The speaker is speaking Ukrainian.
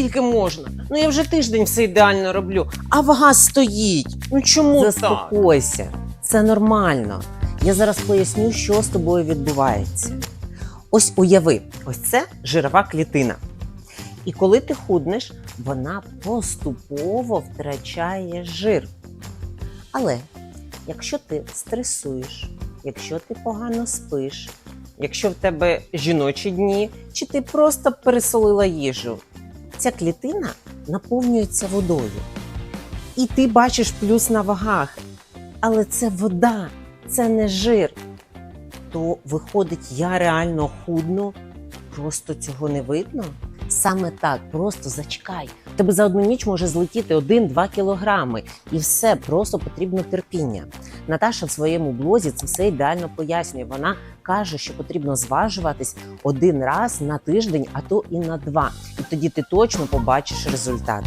скільки можна? Ну я вже тиждень все ідеально роблю, а вага стоїть. Ну чому? Заспокойся, це нормально. Я зараз поясню, що з тобою відбувається. Ось уяви, ось це жирова клітина. І коли ти худнеш, вона поступово втрачає жир. Але якщо ти стресуєш, якщо ти погано спиш, Якщо в тебе жіночі дні, чи ти просто пересолила їжу, ця клітина наповнюється водою. І ти бачиш плюс на вагах. Але це вода, це не жир. То виходить, я реально худну, просто цього не видно. Саме так, просто зачекай. Тебе за одну ніч може злетіти 1-2 кілограми, і все просто потрібно терпіння. Наташа в своєму блозі це все ідеально пояснює. Вона каже, що потрібно зважуватись один раз на тиждень, а то і на два. І тоді ти точно побачиш результат.